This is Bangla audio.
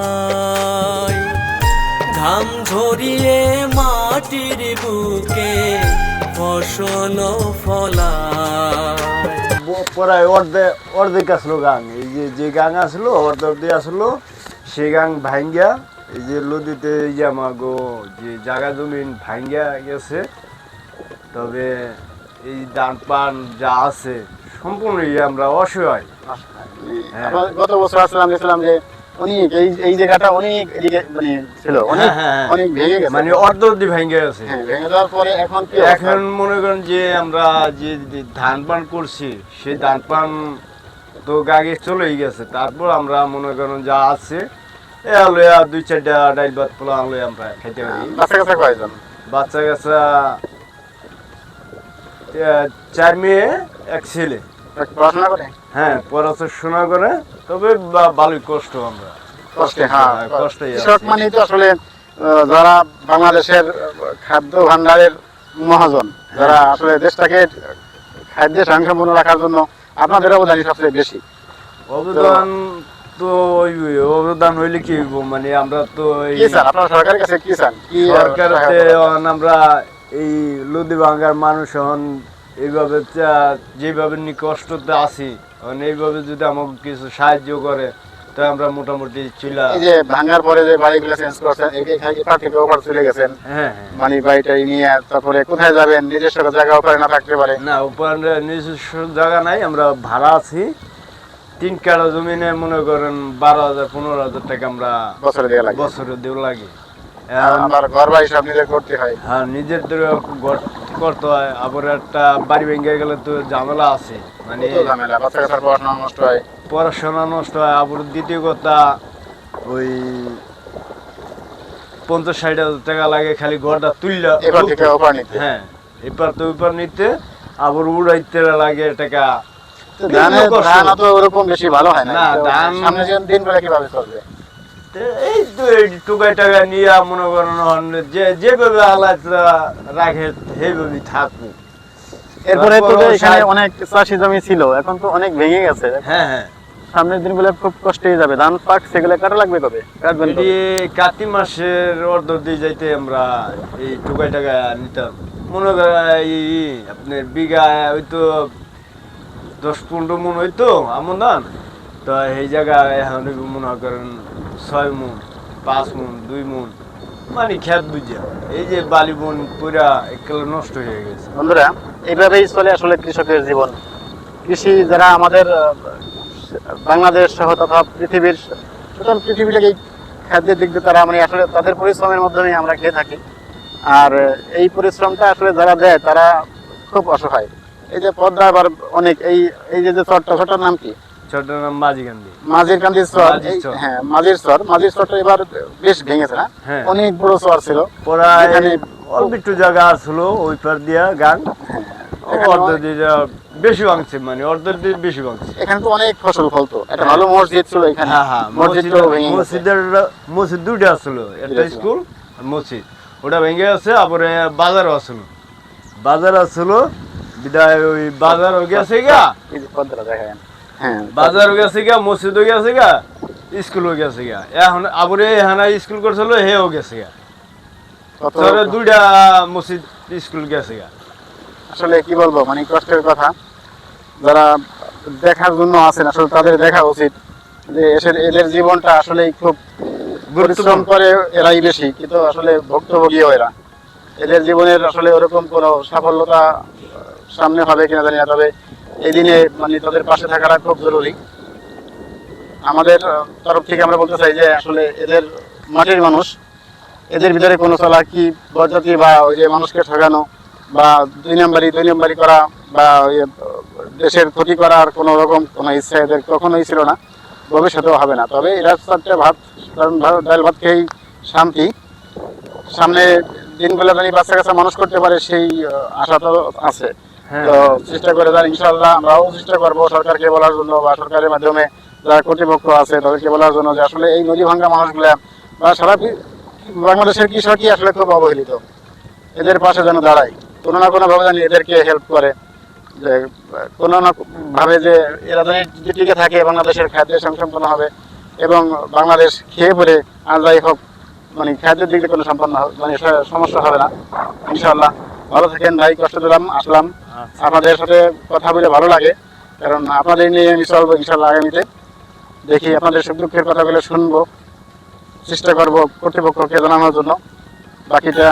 ভাই ঘাম ঝরিয়ে মাটির বুকে ফসল ফলায়। ব- প্রায় অর্ধেক অর্ধেক আসলো গাং। এই যে যে গাং আসলো অর্ধেক দিয়ে আসলো সে গাং ভাঙ্গা এই যে নদীতে এই যে আমাগো যে জায়গা জমিন ভাঙ্গা গেছে তবে এই দান পান যা আছে সম্পূর্ণই আমরা অসহায়। হ্যাঁ। গত বছর আসলাম দেখলাম যে অনেক এই এই জায়গাটা অনেক এদিকে মানে ছিল অনেক হ্যাঁ, হ্যাঁ, হ্যাঁ। অনেক ভেঙে গেছে। মানে অর্ধ অব্দি ভাঙ্গা গেছে। হ্যাঁ ভেঙে যাওয়ার পরে এখন কি এখন মনে করেন যে আমরা যে ধান পান করছি সেই ধান পান তো গাগে চলেই গেছে। তারপর আমরা মনে করেন যা আছে এ লইয়া দুই চারটা ডাইল ভাত পোলা লই আমরা খেতে পারি। বাচ্চা কাছে কয়জন? বাচ্চা কাচ্চা চার মেয়ে এক ছেলে। পড়াশোনা করে? হ্যাঁ পড়াশোনা করে তবে ভালোই কষ্ট আমরা। কষ্টে হ্যাঁ হ্যাঁ, কষ্টেই কৃষক মানে তো আসলে যারা বাংলাদেশের খাদ্য ভান্ডারের মহাজন যারা আসলে দেশটাকে খাদ্যে স্বয়ংসম্পূর্ণ রাখার জন্য আপনাদের অবদানই সবচেয়ে বেশি। অবদান তো ওই অবদান হইলে কি হইব? মানে আমরা তো সরকারের কাছে কি চান? অন আমরা এই লদি ভাঙ্গার মানুষ হন এইভাবে যেভাবে নি কষ্টতে আছি অন এইভাবে যদি আমাকে কিছু সাহায্য করে তো আমরা মোটামুটি এই যে ভাঙার পরে যে বাড়িগুলো চেঞ্জ করছেন থেকে ওপার চলে গেছেন হ্যাঁ হ্যাঁ। মানে বাড়িটাই নিয়ে তারপরে কোথায় যাবেন? নিজস্ব জায়গা ওপারে না থাকতে পারে? না উপর নিজস্ব জায়গা নাই আমরা ভাড়া আছি। তিন কাড়া জমিনে মনে করেন বারো হাজার পনেরো হাজার টাকা আমরা বছরে দেওয়া লাগে। বছরে দেওয়া লাগে। আবার ঘর বাড়ি সব করতে হয়। হ্যাঁ নিজের ঘর করতে হয়। আবার একটা বাড়ি ভেঙে গেলে তো ঝামেলা আছে। মানে ঝামেলা? বাচ্চা কাচ্চার পড়াশোনা নষ্ট হয়? পড়াশোনা নষ্ট হয়। আবার দ্বিতীয় কথা ওই পঞ্চাশ ষাট হাজার টাকা লাগে খালি ঘরটা তুললে এবার থেকে ওপার নিতে। হ্যাঁ এবার তো এবার নিতে আবার উড়াইতে লাগে টাকা। তো। ধান অত ওরকম বেশি ভালো হয় না। ধান- সামনে দিনগুলো কীভাবে চলবে? তো এই টুকাই টাকা নিয়ে মনে করেন যে যেভাবে আল্লাহ রাখে সেইভাবেই থাকব। এরপরে তো এখানে অনেক চাষি জমি ছিল এখন তো অনেক ভেঙে গেছে। হ্যাঁ হ্যাঁ। সামনের দিনগুলো খুব কষ্টই যাবে। ধান পাক সেগুলো কাটা লাগবে কবে? কাটবেন? কাতি মাসের অর্ধ দিয়ে যাইতে আমরা এই টুকাই টাকা নিতাম। মনে করেন এই আপনার বিঘা ওই তো দশ পনেরো মন হইতো আমন ধান। তো এই জায়গায় এখন মনে করেন ছয় মন, পাঁচ মন, দুই মন মানে খেত বুঝিয়া এই যে বালি বন পুরা একেবারে নষ্ট হয়ে গেছে। বন্ধুরা, এইভাবেই চলে আসলে কৃষকের জীবন। কৃষি যারা আমাদের বাংলাদেশ সহ তথা পৃথিবীর সুতরাং পৃথিবীটাকে খাদ্যের দিক দিয়ে তারা মানে আসলে তাদের পরিশ্রমের মাধ্যমে আমরা খেয়ে থাকি। আর এই পরিশ্রমটা আসলে যারা দেয়, তারা খুব অসহায়। এই যে পদ্মা আবার অনেক, এই এই যে চরটা, চরটার নাম কি? ছোট নাম মাঝি গান্ধী। মাঝির কান্দির চর মাঝির এই- চর। হ্যাঁ মাঝির চর মাঝির চরটা এবার বেশ ভেঙেছে না? হ্যাঁ। অনেক বড় চর ছিল। প্রায় অল্প একটু জায়গা আসলো ওই পার দিয়া গান। এখানে অর্ধ অনেক- দিয়ে যা- বেশি ভাঙছে মানে বেশি ভাঙছে। এখানে তো অনেক ফসল ফলতো। একটা ভালো মসজিদ ছিল এখানে। হ্যাঁ হ্যাঁ। মসজিদের মসজিদ দুইটা একটা স্কুল আর মসজিদ। ওটা ভেঙে আছে আবার বাজারও আসলো বাজার আসলো বিদায় ওই বাজারও গেছে গা। হ্যাঁ বাজারও গেছে গা মসজিদও গেছে গা স্কুলও গেছে গা এখন আবার এখানে স্কুল করছিল হেও গেছে গা দুইটা মসজিদ স্কুল গেছে গা আসলে কি বলব মানে কষ্টের কথা। যারা দেখার জন্য আছেন আসলে তাদের দেখা উচিত যে এদের জীবনটা আসলে খুব পরিশ্রম করে এরাই বেশি কিন্তু আসলে ভুক্তভোগীও এরা। এদের জীবনের আসলে ওরকম কোনো সাফল্যতা সামনে হবে কিনা জানি না তবে এই দিনে মানে তাদের পাশে থাকাটা খুব জরুরি। আমাদের তরফ থেকে আমরা বলতে চাই যে আসলে এদের মাটির মানুষ। এদের ভিতরে কোনো চলা কি বরজাতি বা ওই যে মানুষকে ঠকানো বা দুই নম্বরই দুই নম্বরই করা বা দেশের ক্ষতি করার কোনো রকম কোনো ইচ্ছা এদের কখনোই ছিল না। ভবিষ্যতেও হবে না। তবে এরা চারটে ভাত ডাল ভাত খেয়েই শান্তি। সামনে দিনগুলো জানি বাচ্চা কাচ্চা মানুষ করতে পারে, সেই আশা তো আছে। তো চেষ্টা করে যান ইনশাল্লাহ আমরাও চেষ্টা করব সরকারকে বলার জন্য বা সরকারের মাধ্যমে যারা কর্তৃপক্ষ আছে তাদেরকে বলার জন্য যে আসলে এই নদী ভাঙ্গা মানুষগুলা বা সারা বাংলাদেশের কৃষকই আসলে খুব অবহেলিত। এদের পাশে যেন দাঁড়ায়। কোনো না কোনো ভাবে জানি এদেরকে হেল্প করে। যে, কোনো না ভাবে যে এরা জানি যে টিকে থাকে, বাংলাদেশের খাদ্যের সংসম্পন্ন হবে এবং বাংলাদেশ খেয়ে পরে আর যাই হোক মানে খাদ্যের দিক কোনো সম্পন্ন মানে সমস্যা হবে না। ইনশাল্লাহ ভালো থাকেন, ভাই, কষ্ট দিলাম, আসলাম। আপনাদের সাথে কথা বলে ভালো লাগে। কারণ আপনাদের নিয়ে আমি চলবো ইনশাল্লাহ আগামীতে। দেখি আপনাদের সুখ দুঃখের কথাগুলো শুনব, চেষ্টা করব কর্তৃপক্ষকে জানানোর জন্য। বাকিটা